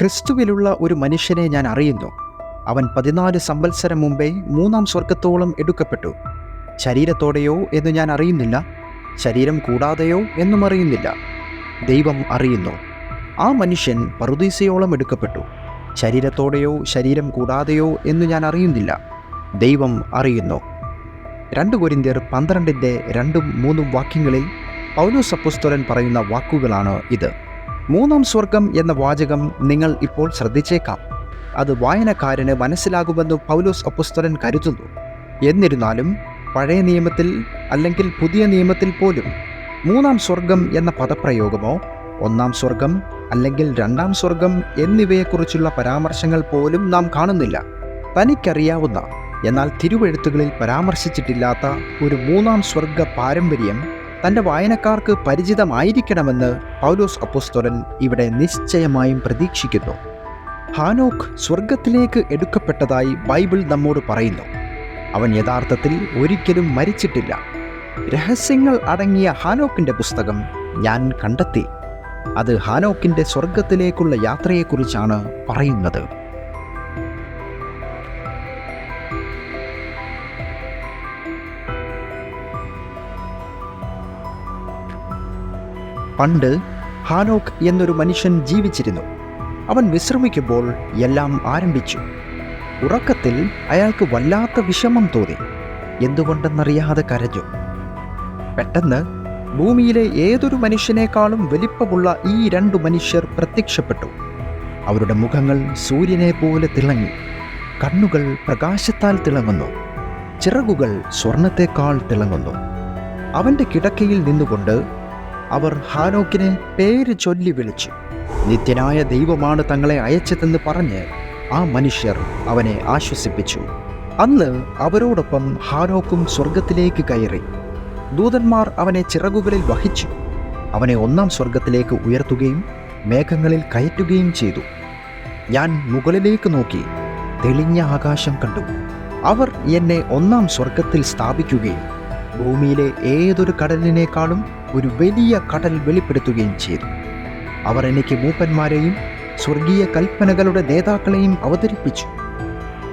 ക്രിസ്തുവിലുള്ള ഒരു മനുഷ്യനെ ഞാൻ അറിയുന്നു. അവൻ പതിനാല് സംവത്സരം മുമ്പേ മൂന്നാം സ്വർഗത്തോളം എടുക്കപ്പെട്ടു. ശരീരത്തോടെയോ എന്ന് ഞാൻ അറിയുന്നില്ല. ശരീരം കൂടാതെയോ എന്നും അറിയുന്നില്ല. ദൈവം അറിയുന്നു. ആ മനുഷ്യൻ പറുദീസയോളം എടുക്കപ്പെട്ടു. ശരീരത്തോടെയോ ശരീരം കൂടാതെയോ എന്ന് ഞാൻ അറിയുന്നില്ല. ദൈവം അറിയുന്നു. രണ്ട് കൊരിന്ത്യർ പന്ത്രണ്ടിന്റെ രണ്ടും മൂന്നും വാക്യങ്ങളിൽ പൗലോസപ്പുസ്തോലൻ പറയുന്ന വാക്കുകളാണ് ഇത്. മൂന്നാം സ്വർഗം എന്ന വാചകം നിങ്ങൾ ഇപ്പോൾ ശ്രദ്ധിച്ചേക്കാം. അത് വായനക്കാരന് മനസ്സിലാകുമെന്ന് പൗലോസ് അപ്പുസ്തരൻ കരുതുന്നു. എന്നിരുന്നാലും പഴയ നിയമത്തിൽ അല്ലെങ്കിൽ പുതിയ നിയമത്തിൽ പോലും മൂന്നാം സ്വർഗം എന്ന പദപ്രയോഗമോ ഒന്നാം സ്വർഗം അല്ലെങ്കിൽ രണ്ടാം സ്വർഗം എന്നിവയെക്കുറിച്ചുള്ള പരാമർശങ്ങൾ പോലും നാം കാണുന്നില്ല. തനിക്കറിയാവുന്ന എന്നാൽ തിരുവെഴുത്തുകളിൽ പരാമർശിച്ചിട്ടില്ലാത്ത ഒരു മൂന്നാം സ്വർഗ പാരമ്പര്യം തന്റെ വായനക്കാർക്ക് പരിചിതമായിരിക്കണമെന്ന് പൗലോസ് അപ്പോസ്തോലൻ ഇവിടെ നിശ്ചയമായും പ്രതീക്ഷിക്കുന്നു. ഹാനോക്ക് സ്വർഗത്തിലേക്ക് എടുക്കപ്പെട്ടതായി ബൈബിൾ നമ്മോട് പറയുന്നു. അവൻ യഥാർത്ഥത്തിൽ ഒരിക്കലും മരിച്ചിട്ടില്ല. രഹസ്യങ്ങൾ അടങ്ങിയ ഹാനോക്കിന്റെ പുസ്തകം ഞാൻ കണ്ടെത്തി. അത് ഹാനോക്കിന്റെ സ്വർഗത്തിലേക്കുള്ള യാത്രയെക്കുറിച്ചാണ് പറയുന്നത്. പണ്ട് ഹാനോക്ക് എന്നൊരു മനുഷ്യൻ ജീവിച്ചിരുന്നു. അവൻ വിശ്രമിക്കുമ്പോൾ എല്ലാം ആരംഭിച്ചു. ഉറക്കത്തിൽ അയാൾക്ക് വല്ലാത്ത വിഷമം തോന്നി. എന്തുകൊണ്ടെന്നറിയാതെ കരഞ്ഞു. പെട്ടെന്ന് ഭൂമിയിലെ ഏതൊരു മനുഷ്യനേക്കാളും വലിപ്പമുള്ള ഈ രണ്ടു മനുഷ്യർ പ്രത്യക്ഷപ്പെട്ടു. അവരുടെ മുഖങ്ങൾ സൂര്യനെ പോലെ തിളങ്ങി. കണ്ണുകൾ പ്രകാശത്താൽ തിളങ്ങുന്നു. ചിറകുകൾ സ്വർണത്തേക്കാൾ തിളങ്ങുന്നു. അവന്റെ കിടക്കയിൽ നിന്നുകൊണ്ട് അവർ ഹാനോക്കിനെ പേര് ചൊല്ലി വിളിച്ചു. നിത്യനായ ദൈവമാണ് തങ്ങളെ അയച്ചതെന്ന് പറഞ്ഞ് ആ മനുഷ്യർ അവനെ ആശ്വസിപ്പിച്ചു. അന്ന് അവരോടൊപ്പം ഹാനോക്കും സ്വർഗത്തിലേക്ക് കയറി. ദൂതന്മാർ അവനെ ചിറകുകളിൽ വഹിച്ചു. അവനെ ഒന്നാം സ്വർഗത്തിലേക്ക് ഉയർത്തുകയും മേഘങ്ങളിൽ കയറ്റുകയും ചെയ്തു. ഞാൻ മുകളിലേക്ക് നോക്കി തെളിഞ്ഞ ആകാശം കണ്ടു. അവർ എന്നെ ഒന്നാം സ്വർഗത്തിൽ സ്ഥാപിക്കുകയും ഭൂമിയിലെ ഏതൊരു കടലിനേക്കാളും ഒരു വലിയ കടൽ വെളിപ്പെടുത്തുകയും ചെയ്തു. അവർ എനിക്ക് മൂപ്പന്മാരെയും സ്വർഗീയ കൽപ്പനകളുടെ നേതാക്കളെയും അവതരിപ്പിച്ചു.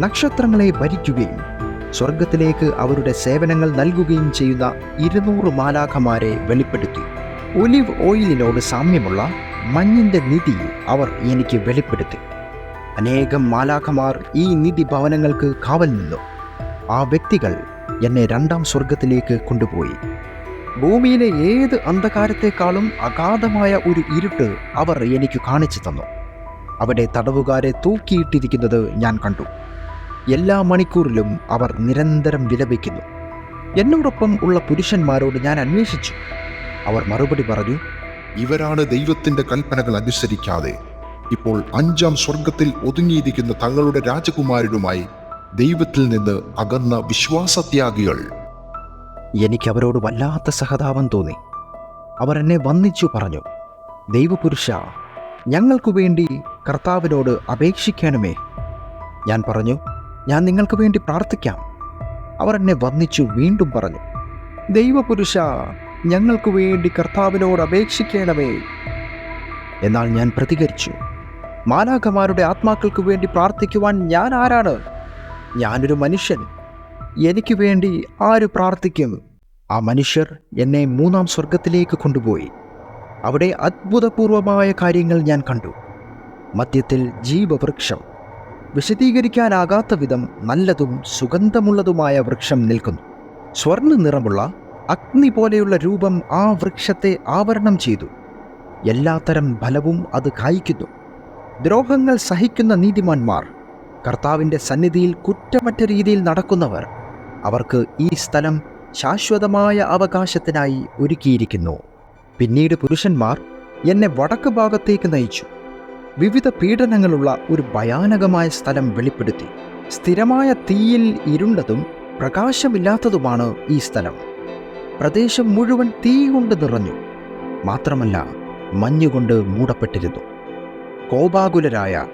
നക്ഷത്രങ്ങളെ ഭരിക്കുകയും സ്വർഗത്തിലേക്ക് അവരുടെ സേവനങ്ങൾ നൽകുകയും ചെയ്യുന്ന ഇരുന്നൂറ് മാലാഖമാരെ വെളിപ്പെടുത്തി. ഒലിവ് ഓയിലിനോട് സാമ്യമുള്ള മഞ്ഞിന്റെ നിധി അവർ എനിക്ക് വെളിപ്പെടുത്തി. അനേകം മാലാഖമാർ ഈ നിധി ഭവനങ്ങൾക്ക് കാവൽ നിന്നു. ആ വ്യക്തികൾ എന്നെ രണ്ടാം സ്വർഗത്തിലേക്ക് കൊണ്ടുപോയി. ഭൂമിയിലെ ഏത് അന്ധകാരത്തെക്കാളും അഗാധമായ ഒരു ഇരുട്ട് അവർ എനിക്ക് കാണിച്ചു തന്നു. അവിടെ തടവുകാരെ തൂക്കിയിട്ടിരിക്കുന്നത് ഞാൻ കണ്ടു. എല്ലാ മണിക്കൂറിലും അവർ നിരന്തരം വിലപിക്കുന്നു. എന്നോടൊപ്പം ഉള്ള പുരുഷന്മാരോട് ഞാൻ അന്വേഷിച്ചു. അവർ മറുപടി പറഞ്ഞു ഇവരാണ് ദൈവത്തിന്റെ കൽപ്പനകൾ അനുസരിക്കാതെ ഇപ്പോൾ അഞ്ചാം സ്വർഗത്തിൽ ഒതുങ്ങിയിരിക്കുന്ന തങ്ങളുടെ രാജകുമാരനുമായി ദൈവത്തിൽ നിന്ന് അകന്ന വിശ്വാസത്യാഗികൾ. എനിക്ക് അവരോട് വല്ലാത്ത സഹതാപം തോന്നി. അവർ എന്നെ വന്ദിച്ചു പറഞ്ഞു ദൈവപുരുഷ ഞങ്ങൾക്കു വേണ്ടി കർത്താവിനോട് അപേക്ഷിക്കണമേ. ഞാൻ പറഞ്ഞു ഞാൻ നിങ്ങൾക്ക് വേണ്ടി പ്രാർത്ഥിക്കാം. അവർ എന്നെ വന്ദിച്ചു വീണ്ടും പറഞ്ഞു ദൈവപുരുഷ ഞങ്ങൾക്ക് വേണ്ടി കർത്താവിനോട് അപേക്ഷിക്കണമേ. എന്നാൽ ഞാൻ പ്രതികരിച്ചു മാലാഖമാരുടെ ആത്മാക്കൾക്ക് വേണ്ടി പ്രാർത്ഥിക്കുവാൻ ഞാൻ ആരാണ്? ഞാനൊരു മനുഷ്യൻ. എനിക്ക് വേണ്ടി ആര് പ്രാർത്ഥിക്കും ആ മനുഷ്യർ എന്നെ മൂന്നാം സ്വർഗത്തിലേക്ക് കൊണ്ടുപോയി. അവിടെ അത്ഭുതപൂർവമായ കാര്യങ്ങൾ ഞാൻ കണ്ടു. മധ്യത്തിൽ ജീവവൃക്ഷം. വിശദീകരിക്കാനാകാത്ത വിധം നല്ലതും സുഗന്ധമുള്ളതുമായ വൃക്ഷം നിൽക്കുന്നു. സ്വർണ നിറമുള്ള അഗ്നി പോലെയുള്ള രൂപം ആ വൃക്ഷത്തെ ആവരണം ചെയ്തു. എല്ലാത്തരം ഫലവും അത് കായ്ക്കുന്നു. ദ്രോഹങ്ങൾ സഹിക്കുന്ന നീതിമാന്മാർ കർത്താവിന്റെ സന്നിധിയിൽ കുറ്റമറ്റ രീതിയിൽ നടക്കുന്നവർ അവർക്ക് ഈ സ്ഥലം ശാശ്വതമായ അവകാശത്തിനായി ഒരുക്കിയിരിക്കുന്നു. പിന്നീട് പുരുഷന്മാർ എന്നെ വടക്ക് ഭാഗത്തേക്ക് നയിച്ചു. വിവിധ പീഡനങ്ങളുള്ള ഒരു ഭയാനകമായ സ്ഥലം വെളിപ്പെടുത്തി. സ്ഥിരമായ തീയിൽ ഇരുണ്ടതും പ്രകാശമില്ലാത്തതുമാണ് ഈ സ്ഥലം. പ്രദേശം മുഴുവൻ തീ കൊണ്ട് നിറഞ്ഞു. മാത്രമല്ല മഞ്ഞുകൊണ്ട് മൂടപ്പെട്ടിരുന്നു. കോപാകുലരായ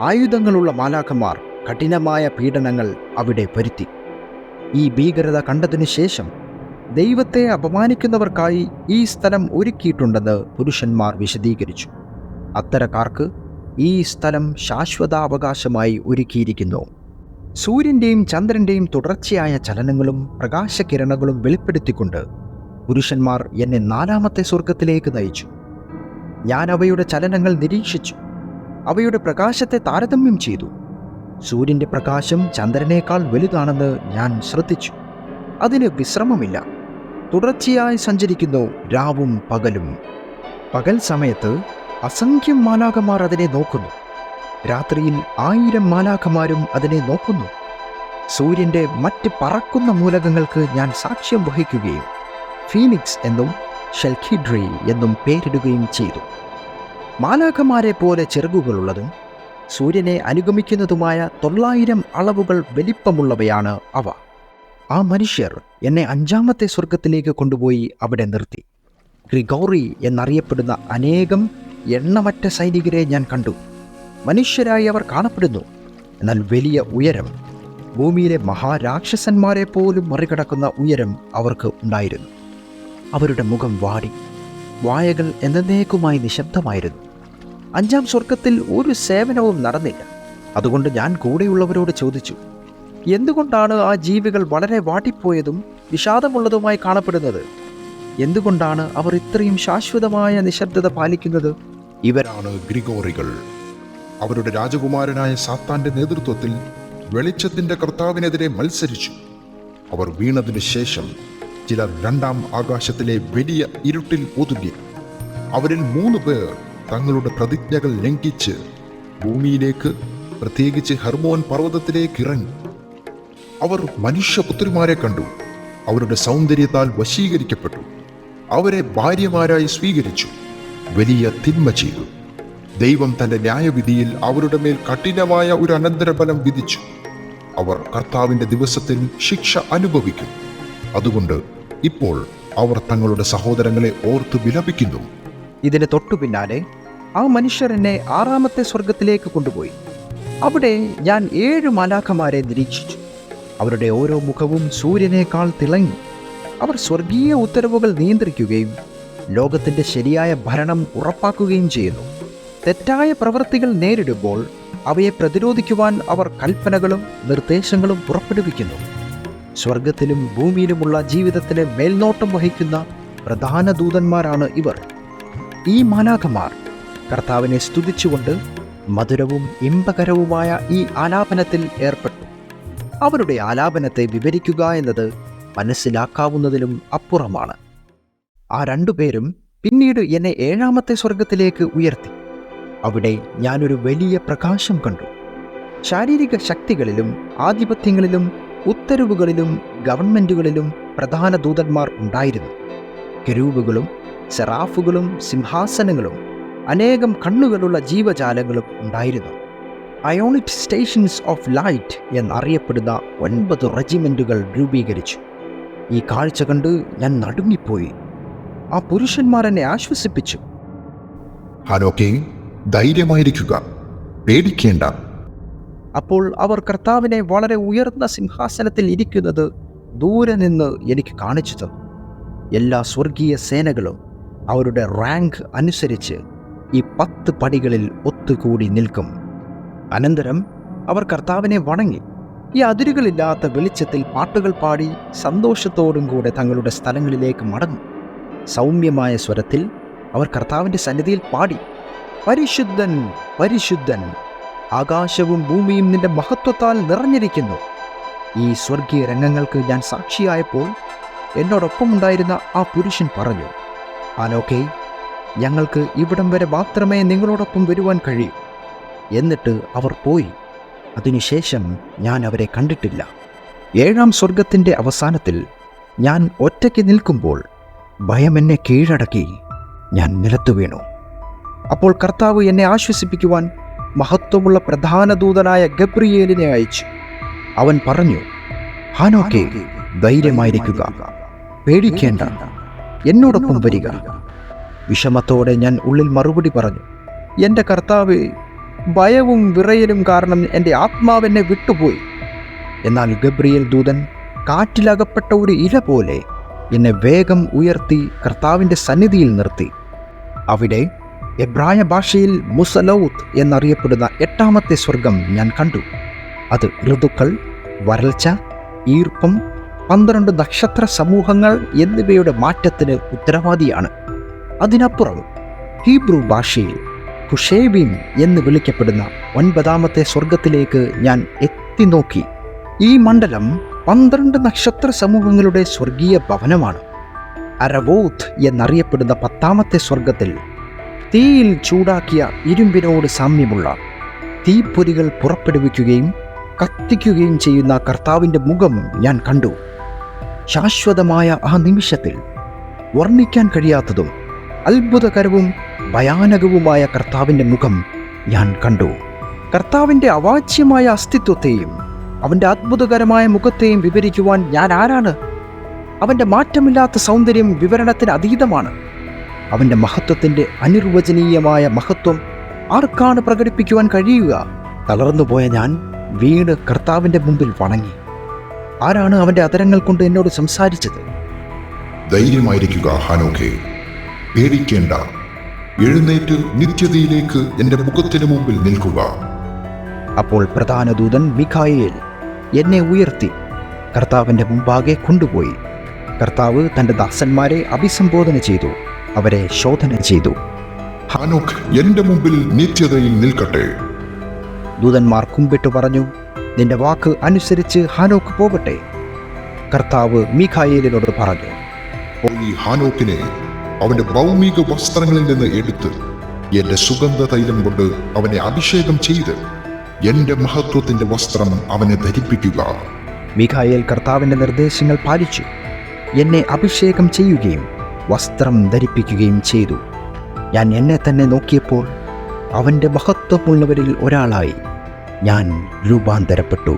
ആയുധങ്ങളുള്ള മാലാഖമാർ കഠിനമായ പീഡനങ്ങൾ അവിടെ വരുത്തി. ഈ ഭീകരത കണ്ടതിനു ശേഷം ദൈവത്തെ അപമാനിക്കുന്നവർക്കായി ഈ സ്ഥലം ഒരുക്കിയിട്ടുണ്ടെന്ന് പുരുഷന്മാർ വിശദീകരിച്ചു. അത്തരക്കാർക്ക് ഈ സ്ഥലം ശാശ്വതാവകാശമായി ഒരുക്കിയിരിക്കുന്നു. സൂര്യന്റെയും ചന്ദ്രന്റെയും തുടർച്ചയായ ചലനങ്ങളും പ്രകാശകിരണങ്ങളും വെളിപ്പെടുത്തിക്കൊണ്ട് പുരുഷന്മാർ എന്നെ നാലാമത്തെ സ്വർഗത്തിലേക്ക് നയിച്ചു. ഞാൻ അവയുടെ ചലനങ്ങൾ നിരീക്ഷിച്ചു. അവയുടെ പ്രകാശത്തെ താരതമ്യം ചെയ്തു. സൂര്യന്റെ പ്രകാശം ചന്ദ്രനേക്കാൾ വലുതാണെന്ന് ഞാൻ ശ്രദ്ധിച്ചു. അതിന് വിശ്രമമില്ല. തുടർച്ചയായി സഞ്ചരിക്കുന്നു രാവും പകലും. പകൽ സമയത്ത് അസംഖ്യം മാലാഖമാർ അതിനെ നോക്കുന്നു. രാത്രിയിൽ ആയിരം മാലാഖമാരും അതിനെ നോക്കുന്നു. സൂര്യന്റെ മറ്റ് പറക്കുന്ന മൂലകങ്ങൾക്ക് ഞാൻ സാക്ഷ്യം വഹിക്കുകയും ഫീനിക്സ് എന്നും ഷെൽഖിഡ്രി എന്നും പേരിടുകയും ചെയ്തു. മാലാഖമാരെ പോലെ ചിറകുകളുള്ളതും സൂര്യനെ അനുഗമിക്കുന്നതുമായ തൊള്ളായിരം അളവുകൾ വലിപ്പമുള്ളവയാണ് അവ. ആ മനുഷ്യർ എന്നെ അഞ്ചാമത്തെ സ്വർഗത്തിലേക്ക് കൊണ്ടുപോയി അവിടെ നിർത്തി. ഗ്രിഗോറി എന്നറിയപ്പെടുന്ന അനേകം എണ്ണമറ്റ സൈനികരെ ഞാൻ കണ്ടു. മനുഷ്യരായി അവർ കാണപ്പെടുന്നു. എന്നാൽ വലിയ ഉയരം ഭൂമിയിലെ മഹാരാക്ഷസന്മാരെ പോലും മറികടക്കുന്ന ഉയരം അവർക്ക് ഉണ്ടായിരുന്നു. അവരുടെ മുഖം വാടി. വായകൾ എന്നേക്കുമായി നിശബ്ദമായിരുന്നു. അഞ്ചാം സ്വർഗത്തിൽ ഒരു സേവനവും നടന്നില്ല. അതുകൊണ്ട് ഞാൻ കൂടെയുള്ളവരോട് ചോദിച്ചു എന്തുകൊണ്ടാണ് ആ ജീവികൾ വളരെ വാട്ടിപ്പോയതും വിഷാദമുള്ളതുമായി കാണപ്പെടുന്നത്? എന്തുകൊണ്ടാണ് അവർ ഇത്രയും ശാശ്വതമായ നിശബ്ദത പാലിക്കുന്നത്? ഇവരാണ് ഗ്രിഗോറികൾ. അവരുടെ രാജകുമാരനായ സാത്താന്റെ നേതൃത്വത്തിൽ വെളിച്ചത്തിന്റെ കർത്താവിനെതിരെ മത്സരിച്ചു. അവർ വീണതിനു ശേഷം ചിലർ രണ്ടാം ആകാശത്തിലെ വലിയ ഇരുട്ടിൽ ഒതുങ്ങി. അവരിൽ മൂന്ന് പേർ തങ്ങളുടെ പ്രതിജ്ഞകൾ ലംഘിച്ച് ഭൂമിയിലേക്ക് പ്രത്യേകിച്ച് ഹെർമോൻ പർവതത്തിലേക്ക് ഇറങ്ങി. അവർ മനുഷ്യപുത്രിമാരെ കണ്ടു. അവരുടെ സൗന്ദര്യത്താൽ വശീകരിക്കപ്പെട്ടു. അവരെ ഭാര്യമാരായി സ്വീകരിച്ചു. വലിയ തിന്മ ചെയ്തു. ദൈവം തന്റെ ന്യായവിധിയിൽ അവരുടെ മേൽ കഠിനമായ ഒരു അനന്തരഫലം വിധിച്ചു. അവർ കർത്താവിന്റെ ദിവസത്തിൽ ശിക്ഷ അനുഭവിക്കും. അതുകൊണ്ട് ഇപ്പോൾ അവർ തങ്ങളുടെ സഹോദരങ്ങളെ ഓർത്ത് വിലപിക്കുന്നു. ഇതിന് തൊട്ടു പിന്നാലെ ആ മനുഷ്യർ എന്നെ ആറാമത്തെ സ്വർഗത്തിലേക്ക് കൊണ്ടുപോയി. അവിടെ ഞാൻ ഏഴ് മലാഖമാരെ നിരീക്ഷിച്ചു. അവരുടെ ഓരോ മുഖവും സൂര്യനേക്കാൾ തിളങ്ങി. അവർ സ്വർഗീയ ഉത്തരവുകൾ നിയന്ത്രിക്കുകയും ലോകത്തിന്റെ ശരിയായ ഭരണം ഉറപ്പാക്കുകയും ചെയ്യുന്നു. തെറ്റായ പ്രവൃത്തികൾ നേരിടുമ്പോൾ അവയെ പ്രതിരോധിക്കുവാൻ അവർ കൽപ്പനകളും നിർദ്ദേശങ്ങളും പുറപ്പെടുവിക്കുന്നു. സ്വർഗത്തിലും ഭൂമിയിലുമുള്ള ജീവിതത്തിന് മേൽനോട്ടം വഹിക്കുന്ന പ്രധാന ദൂതന്മാരാണ് ഇവർ. ഈ മാലാഖമാർ കർത്താവിനെ സ്തുതിച്ചുകൊണ്ട് മധുരവും ഇമ്പകരവുമായ ഈ ആലാപനത്തിൽ ഏർപ്പെട്ടു. അവരുടെ ആലാപനത്തെ വിവരിക്കുക എന്നത് മനസ്സിലാക്കാവുന്നതിലും അപ്പുറമാണ്. ആ രണ്ടുപേരും പിന്നീട് എന്നെ ഏഴാമത്തെ സ്വർഗത്തിലേക്ക് ഉയർത്തി. അവിടെ ഞാനൊരു വലിയ പ്രകാശം കണ്ടു. ശാരീരിക ശക്തികളിലും ആധിപത്യങ്ങളിലും ഉത്തരവുകളിലും ഗവൺമെന്റുകളിലും പ്രധാന ദൂതന്മാർ ഉണ്ടായിരുന്നു. കെരൂബുകളും സെറാഫുകളും സിംഹാസനങ്ങളും അനേകം കണ്ണുകളുള്ള ജീവജാലങ്ങളും ഉണ്ടായിരുന്നു. അയോണിക് സ്റ്റേഷൻസ് ഓഫ് ലൈറ്റ് എന്നറിയപ്പെടുന്ന ഒൻപത് റെജിമെന്റുകൾ രൂപീകരിച്ചു. ഈ കാഴ്ച കണ്ട് ഞാൻ നടുങ്ങിപ്പോയി. ആ പുരുഷന്മാർ എന്നെ ആശ്വസിപ്പിച്ചു. ഹാനോക്കെ ധൈര്യമായിരിക്കുക. പേടിക്കേണ്ട. അപ്പോൾ അവർ കർത്താവിനെ വളരെ ഉയർന്ന സിംഹാസനത്തിൽ ഇരിക്കുന്നത് ദൂരെ നിന്ന് എനിക്ക് കാണിച്ചു തന്നു. എല്ലാ സ്വർഗീയ സേനകളും അവരുടെ റാങ്ക് അനുസരിച്ച് ഈ പത്ത് പടികളിൽ ഒത്തുകൂടി നിൽക്കും. അനന്തരം അവർ കർത്താവിനെ വണങ്ങി. ഈ അതിരുകളില്ലാത്ത വെളിച്ചത്തിൽ പാട്ടുകൾ പാടി സന്തോഷത്തോടും കൂടെ തങ്ങളുടെ സ്ഥലങ്ങളിലേക്ക് മടങ്ങും. സൗമ്യമായ സ്വരത്തിൽ അവർ കർത്താവിന്റെ സന്നിധിയിൽ പാടി. പരിശുദ്ധൻ പരിശുദ്ധൻ ആകാശവും ഭൂമിയും നിന്റെ മഹത്വത്താൽ നിറഞ്ഞിരിക്കുന്നു. ഈ സ്വർഗീയ രംഗങ്ങൾക്ക് ഞാൻ സാക്ഷിയായപ്പോൾ എന്നോടൊപ്പമുണ്ടായിരുന്ന ആ പുരുഷൻ പറഞ്ഞു ആനോക്കെ ഞങ്ങൾക്ക് ഇവിടം വരെ മാത്രമേ നിങ്ങളോടൊപ്പം വരുവാൻ കഴിയൂ. എന്നിട്ട് അവർ പോയി. അതിനുശേഷം ഞാൻ അവരെ കണ്ടിട്ടില്ല. ഏഴാം സ്വർഗത്തിന്റെ അവസാനത്തിൽ ഞാൻ ഒറ്റയ്ക്ക് നിൽക്കുമ്പോൾ ഭയം എന്നെ കീഴടക്കി. ഞാൻ നിലത്തു വീണു. അപ്പോൾ കർത്താവ് എന്നെ ആശ്വസിപ്പിക്കുവാൻ മഹത്വമുള്ള പ്രധാന ദൂതനായ ഗബ്രിയേലിനെ അയച്ചു. അവൻ പറഞ്ഞു ഹാനോക്കെ ധൈര്യമായിരിക്കുക. പേടിക്കേണ്ട. എന്നോടൊപ്പം വരിക. വിഷമത്തോടെ ഞാൻ ഉള്ളിൽ മറുപടി പറഞ്ഞു എന്റെ കർത്താവ് ഭയവും വിറയലും കാരണം എന്റെ ആത്മാവെന്നെ വിട്ടുപോയി. എന്നാൽ ഗബ്രിയേൽ ദൂതൻ കാറ്റിലകപ്പെട്ട ഒരു ഇല പോലെ എന്നെ വേഗം ഉയർത്തി കർത്താവിന്റെ സന്നിധിയിൽ നിർത്തി. അവിടെ എബ്രായ ഭാഷയിൽ മുസലൌത്ത് എന്നറിയപ്പെടുന്ന എട്ടാമത്തെ സ്വർഗം ഞാൻ കണ്ടു. അത് ഋതുക്കൾ വരൾച്ച ഈർപ്പം പന്ത്രണ്ട് നക്ഷത്ര സമൂഹങ്ങൾ എന്നിവയുടെ മാറ്റത്തിന് ഉത്തരവാദിയാണ്. അതിനപ്പുറം ഹീബ്രു ഭാഷയിൽ ഹുഷേബീം എന്ന് വിളിക്കപ്പെടുന്ന ഒൻപതാമത്തെ സ്വർഗത്തിലേക്ക് ഞാൻ എത്തി നോക്കി ഈ മണ്ഡലം പന്ത്രണ്ട് നക്ഷത്ര സമൂഹങ്ങളുടെ സ്വർഗീയ ഭവനമാണ്. അരവോത്ത് എന്നറിയപ്പെടുന്ന പത്താമത്തെ സ്വർഗത്തിൽ തീയിൽ ചൂടാക്കിയ ഇരുമ്പിനോട് സാമ്യമുള്ള തീപ്പൊരികൾ പുറപ്പെടുവിക്കുകയും കത്തിക്കുകയും ചെയ്യുന്ന കർത്താവിന്റെ മുഖം ഞാൻ കണ്ടു. ശാശ്വതമായ ആ നിമിഷത്തിൽ വർണിക്കാൻ കഴിയാത്തതും അത്ഭുതകരവും ഭയാനകവുമായ കർത്താവിന്റെ മുഖം ഞാൻ കണ്ടു. കർത്താവിന്റെ അവാച്യമായ അസ്തിത്വത്തെയും അവന്റെ അത്ഭുതകരമായ മുഖത്തെയും വിവരിക്കുവാൻ ഞാൻ ആരാണ്? അവന്റെ മാറ്റമില്ലാത്ത സൗന്ദര്യം വിവരണത്തിന് അതീതമാണ്. അവന്റെ മഹത്വത്തിന്റെ അനിർവചനീയമായ മഹത്വം ആർക്കാണ് പ്രകടിപ്പിക്കുവാൻ കഴിയുക? തളർന്നുപോയ ഞാൻ വീണ് കർത്താവിന്റെ മുമ്പിൽ വണങ്ങി. ആരാണ് അവന്റെ അതരങ്ങൾ കൊണ്ട് എന്നോട് സംസാരിച്ചത്? ധൈര്യമായിരിക്കുക ഹാനോഖെ പേടിക്കേണ്ട. എഴുന്നേറ്റ് നിത്യതയിലേക്ക് എന്റെ മുഖത്തിന് മുമ്പിൽ നിൽക്കുക. അപ്പോൾ പ്രധാന ദൂതൻ മിഖായേൽ എന്നെ ഉയർത്തി. കർത്താവിന്റെ മുമ്പാകെ കൊണ്ടുപോയി. കർത്താവ് തന്റെ ദാസന്മാരെ അഭിസംബോധന ചെയ്തു. അവരെ ശോധന ചെയ്തു. ഹാനോക്ക് എന്റെ മുമ്പിൽ നിത്യതയിൽ നിൽക്കട്ടെ. ദൂതന്മാർ കുമ്പിട്ട് പറഞ്ഞു നിന്റെ വാക്ക് അനുസരിച്ച് ഹാനോക്ക് പോകട്ടെ. കർത്താവ് മീഖായേലിനോട് പറഞ്ഞു ഹാനോക്കിനെ അവന്റെ ഭൗമിക വസ്ത്രങ്ങളിൽ നിന്ന് എടുത്ത് എന്റെ സുഗന്ധ തൈലം കൊണ്ട് അവനെ അഭിഷേകം ചെയ്ത് എന്റെ മഹത്വത്തിന്റെ വസ്ത്രം അവനെ ധരിപ്പിക്കുക. മിഖായേൽ കർത്താവിന്റെ നിർദ്ദേശങ്ങൾ പാലിച്ചു. എന്നെ അഭിഷേകം ചെയ്യുകയും വസ്ത്രം ധരിപ്പിക്കുകയും ചെയ്തു. ഞാൻ എന്നെ തന്നെ നോക്കിയപ്പോൾ അവന്റെ മഹത്വമുള്ളവരിൽ ഒരാളായി ഞാൻ രൂപാന്തരപ്പെട്ടു.